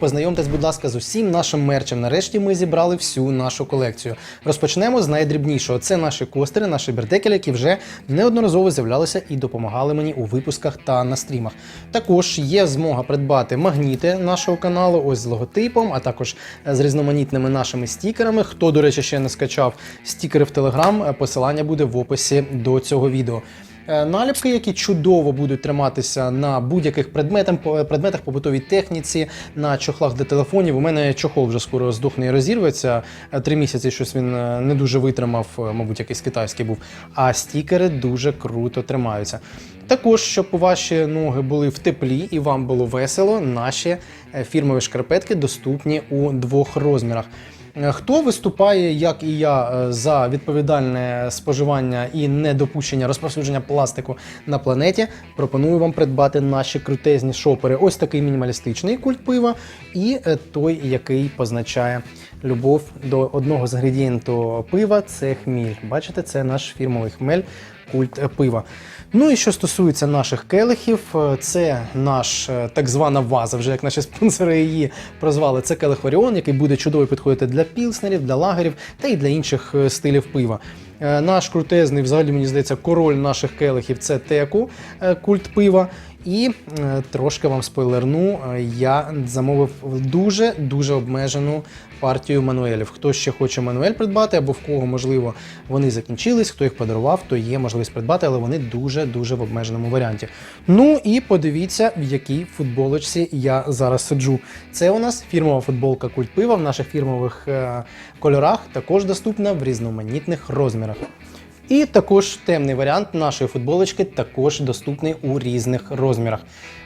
познайомтесь, будь ласка, з усім нашим мерчем. Нарешті ми зібрали всю нашу колекцію. Розпочнемо з найдрібнішого. Це наші костери, наші бердекелі, які вже неодноразово з'являлися і допомагали мені у випусках та на стрімах. Також є змога придбати магніти нашого каналу, ось з логотипом, а також з різноманітними нашими стікерами. Хто, до речі, ще не скачав стікери в Телеграм, е, посилання буде в описі до цього відео. Е, Наліпки, які чудово будуть триматися на будь-яких предметах, предметах побутовій техніці, на чохлах для телефонів. У мене чохол вже скоро здохне і розірветься. Е, Три місяці щось він е, не дуже витримав, мабуть, якийсь китайський був. А стікери дуже круто тримаються. Також, щоб ваші ноги були в теплі і вам було весело, наші фірмові шкарпетки доступні у двох розмірах. Е, Хто виступає, як і я, е, за відповідальне споживання і недопущення розповсюдження пластику на планеті, пропоную вам придбати наші крутезні шопери. Ось такий мінімалістичний культ пива, і е, той, який позначає любов до одного з інгредієнту пива це хміль. Бачите, це наш фірмовий хмель, культ пива. Ну і що стосується наших келихів, е, це наш е, так звана ваза, вже як наші спонсори її прозвали. Це келих Оріон, який буде чудово підходити для пілснерів, для лагерів та й для інших е, стилів пива. Е, Наш крутезний, взагалі, мені здається, король наших келихів це теку, е, культ пива. І е, трошки вам спойлерну, я замовив дуже дуже обмежену партію мануелів. Хто ще хоче мануель придбати, або в кого можливо вони закінчились, хто їх подарував, то є можливість придбати, але вони дуже дуже в обмеженому варіанті. Ну і подивіться, в якій футболочці я зараз сиджу. Це у нас фірмова футболка Культ пива в наших фірмових кольорах, також доступна в різноманітних розмірах. І також темний варіант нашої футболочки також доступний у різних розмірах.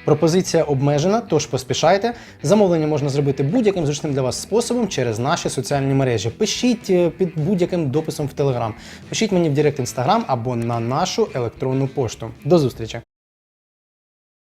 Пропозиція обмежена, тож поспішайте. Замовлення можна зробити будь-яким зручним для вас способом через наші соціальні мережі. Пишіть е, під будь-яким дописом в Телеграм, Пишіть мені в Директ Інстаграм або на нашу електронну пошту. До зустрічі!